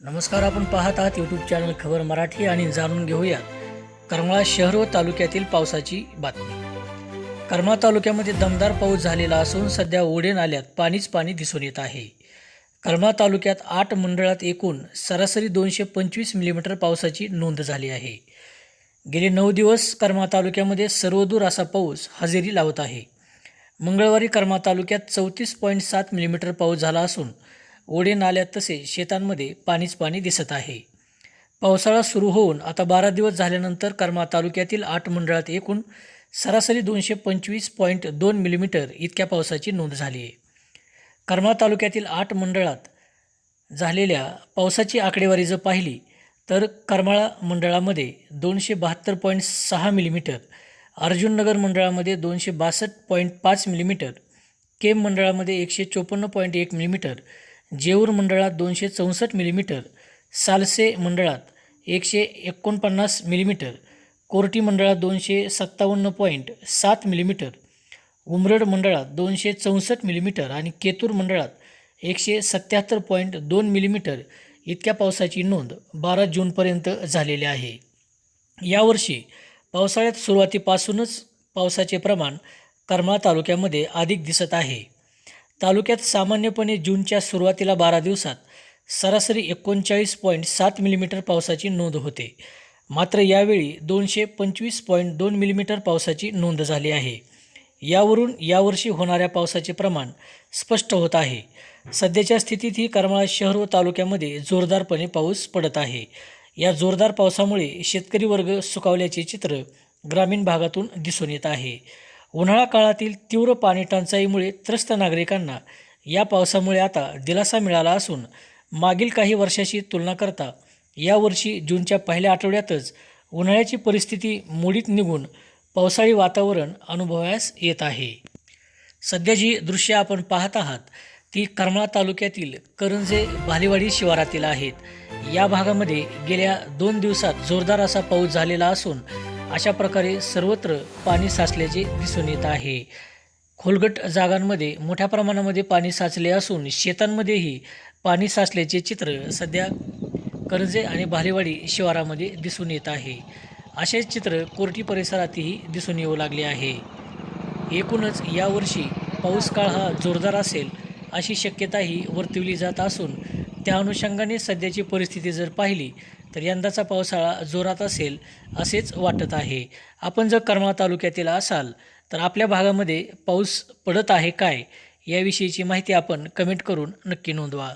नमस्कार आपण पाहत आहात यूट्यूब चॅनल खबर मराठी आणि जाणून घेऊया करमाळा शहर व तालुक्यातील पावसाची बातमी. करमाळा तालुक्यामध्ये दमदार पाऊस झालेला असून सध्या ओढे नाल्यात पाणीच पाणी दिसून येत आहे. करमाळा तालुक्यात आठ मंडळात एकूण सरासरी दोनशे पंचवीस मिलीमीटर पावसाची नोंद झाली आहे. गेले नऊ दिवस करमाळा तालुक्यामध्ये सर्वदूर असा पाऊस हजेरी लावत आहे. मंगळवारी करमाळा तालुक्यात चौतीस पॉईंट सात मिलीमीटर पाऊस झाला असून ओढे नाल्यात तसे शेतांमध्ये पाणीच पाणी दिसत आहे. पावसाळा सुरू होऊन आता बारा दिवस झाल्यानंतर कर्मा तालुक्यातील आठ मंडळात एकूण सरासरी दोनशे पंचवीस पॉईंट दोन मिलीमीटर इतक्या पावसाची नोंद झाली आहे. कर्मा तालुक्यातील आठ मंडळात झालेल्या पावसाची आकडेवारी जर पाहिली तर करमाळा मंडळामध्ये दोनशे बहात्तर पॉईंट सहा मिलीमीटर अर्जुननगर मंडळामध्ये दोनशे बासष्ट पॉईंट पाच मिलीमीटर केम मंडळामध्ये एकशे चोपन्न पॉईंट एक मिलीमीटर जेऊर मंडळात दोनशे चौसष्ट मिलीमीटर सालसे मंडळात एकशे एकोणपन्नास मिलीमीटर कोर्टी मंडळात दोनशे सत्तावन्न पॉईंट सात मिलीमीटर उमरड मंडळात दोनशे चौसष्ट मिलीमीटर आणि केतूर मंडळात एकशे सत्याहत्तर पॉईंट दोन मिलीमीटर इतक्या पावसाची नोंद बारा जूनपर्यंत झालेली आहे. यावर्षी पावसाळ्यात सुरुवातीपासूनच पावसाचे प्रमाण करमाळा तालुक्यामध्ये अधिक दिसत आहे. तालुक्यात सामान्यपणे जूनच्या सुरुवातीला बारा दिवसात सरासरी एकोणचाळीस पॉईंट सात मिलीमीटर पावसाची नोंद होते. मात्र यावेळी दोनशे पंचवीस पॉईंट दोन मिलीमीटर पावसाची नोंद झाली आहे. यावरून यावर्षी होणाऱ्या पावसाचे प्रमाण स्पष्ट होत आहे. सध्याच्या स्थितीतही करमाळा शहर व तालुक्यामध्ये जोरदारपणे पाऊस पडत आहे. या जोरदार पावसामुळे शेतकरी वर्ग सुकावल्याचे चित्र ग्रामीण भागातून दिसून येत आहे. उन्हाळा काळातील तीव्र पाणी टंचाईमुळे त्रस्त नागरिकांना या पावसामुळे आता दिलासा मिळाला असून मागील काही वर्षाशी तुलना करता यावर्षी जूनच्या पहिल्या आठवड्यातच उन्हाळ्याची परिस्थिती मोडीत निघून पावसाळी वातावरण अनुभवास येत आहे. सध्या जी दृश्य आपण पाहत आहात ती करमाळा तालुक्यातील करंजे भालेवाडी शिवारातील आहेत. या भागामध्ये गेल्या दोन दिवसात जोरदार असा पाऊस झालेला असून अशा प्रकारे सर्वत्र पाणी साचल्याचे दिसून येत आहे. खोलगट जागांमध्ये मोठ्या प्रमाणामध्ये पाणी साचले असून शेतांमध्येही पाणी साचल्याचे चित्र सध्या करंजे आणि भालेवाडी शिवारामध्ये दिसून येत आहे. असेच चित्र कोर्टी परिसरातही दिसून येऊ लागले आहे. एकूणच यावर्षी पाऊस काळ हा जोरदार असेल अशी शक्यताही वर्तवली जात असून त्या अनुषंगाने सध्याची परिस्थिती जर पाहिली तर यंदाचा पावसाळा जोरात असेल असेच वाटत आहे. आपण जर करमाळा तालुक्यातील असाल तर आपल्या भागामध्ये पाऊस पडत आहे काय? याविषयीची माहिती आपण कमेंट करून नक्की नोंदवा.